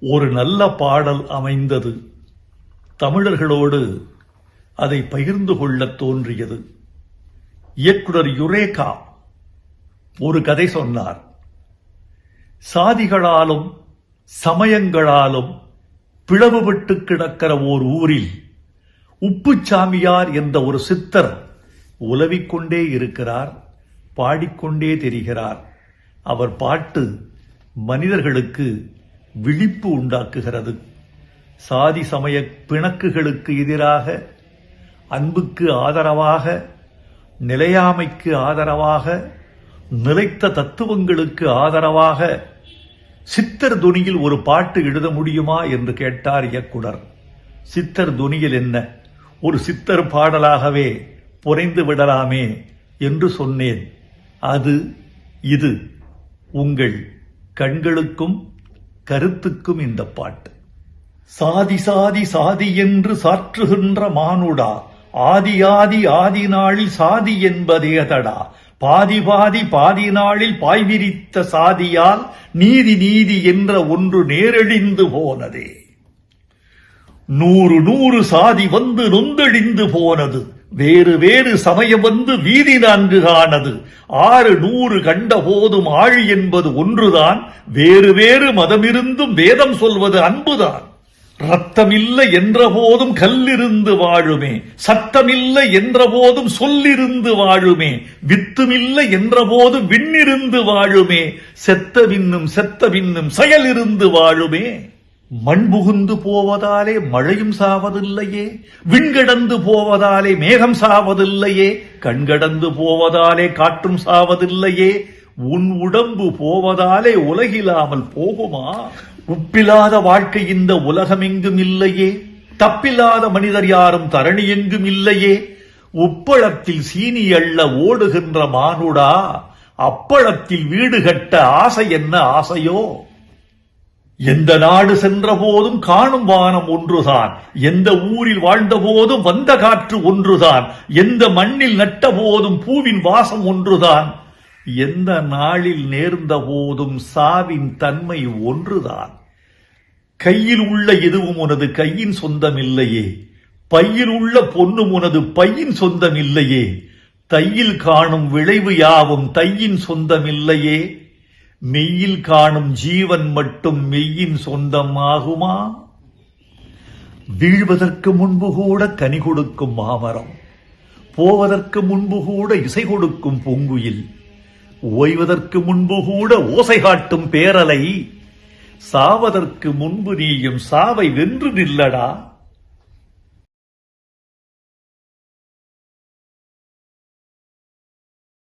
ஒரு நல்ல பாடல் அமைந்தது. தமிழர்களோடு அதை பகிர்ந்து கொள்ளத் தோன்றியது. இயக்குனர் யுரேகா ஒரு கதை சொன்னார். சாதிகளாலும் சமயங்களாலும் பிளவுபட்டு கிடக்கிற ஓர் ஊரில் உப்புச்சாமியார் என்ற ஒரு சித்தர் உலவிக்கொண்டே இருக்கிறார் பாடிக்கொண்டே தெரிகிறார். அவர் பாட்டு மனிதர்களுக்கு விழிப்பு உண்டாக்குகிறது. சாதி சமய பிணக்குகளுக்கு எதிராக அன்புக்கு ஆதரவாக நிலையாமைக்கு ஆதரவாக நிலைத்த தத்துவங்களுக்கு ஆதரவாக சித்தர் துணியில் ஒரு பாட்டு எழுத முடியுமா என்று கேட்டார் இயக்குனர். சித்தர் துணியில் என்ன? ஒரு சித்தர் பாடலாகவே புரைந்து விடலாமே என்று சொன்னேன். அது இது. உங்கள் கண்களுக்கும் கருத்துக்கும் இந்த பாட்டு. சாதி சாதி சாதி என்று சாற்றுகின்ற மானுடா ஆதி ஆதி ஆதி நாளில் சாதி என்பதேதடா பாதி பாதி பாதி நாளில் பாய்விரித்த சாதியால் நீதி நீதி என்ற ஒன்று நேரழிந்து போனதே. நூறு நூறு சாதி வந்து நொந்தழிந்து போனது. வேறு வேறு சமயம் வந்து வீதி நான்கு காணது. ஆறு நூறு கண்ட போதும் ஆழி என்பது ஒன்றுதான். வேறு வேறு மதமிருந்தும் வேதம் சொல்வது அன்புதான். ரத்தமில்லை என்ற போதும் கல்லிருந்து வாழுமே. சத்தமில்லை என்ற போதும் சொல்லிருந்து வாழுமே. வித்துமில்லை என்ற போதும் விண்ணிருந்து வாழுமே. செத்த விண்ணும் செத்த விண்ணும் செயலிருந்து வாழுமே. மண் புகுந்து போவதாலே மழையும் சாவதில்லையே விண்கடந்து போவதாலே மேகம் சாவதில்லையே கண்கடந்து போவதாலே காற்றும் சாவதில்லையே உன் உடம்பு போவதாலே உலகில்லாமல் போகுமா? உப்பில்லாத வாழ்க்கை இந்த உலகமெங்கும் இல்லையே தப்பில்லாத மனிதர் யாரும் தரணி எங்கும் இல்லையே உப்பளத்தில் சீனி அள்ள ஓடுகின்ற மானுடா அப்பளத்தில் வீடு கட்ட ஆசை என்ன ஆசையோ? எந்த நாடு சென்ற போதும் காணும் வானம் ஒன்றுதான். எந்த ஊரில் வாழ்ந்த போதும் வந்த காற்று ஒன்றுதான். எந்த மண்ணில் நட்ட போதும் பூவின் வாசம் ஒன்றுதான். எந்த நாளில் நேர்ந்த போதும் சாவின் தன்மை ஒன்றுதான். கையில் உள்ள எதுவும் உனது கையின் சொந்தம் இல்லையே பையில் உள்ள பொண்ணும் உனது பையின் சொந்தம் இல்லையே தையில் காணும் விளைவு யாவும் தையின் சொந்தம் இல்லையே மெய்யில் காணும் ஜீவன் மட்டும் மெய்யின் சொந்தம் ஆகுமா வீழ்வதற்கு முன்பு கூட கனி கொடுக்கும் மாமரம் போவதற்கு முன்பு கூட இசை கொடுக்கும் பூங்குயில் ஓய்வதற்கு முன்பு கூட ஓசை காட்டும் பேரலை சாவதற்கு முன்பு நீயும் சாவை வென்று நில்லடா?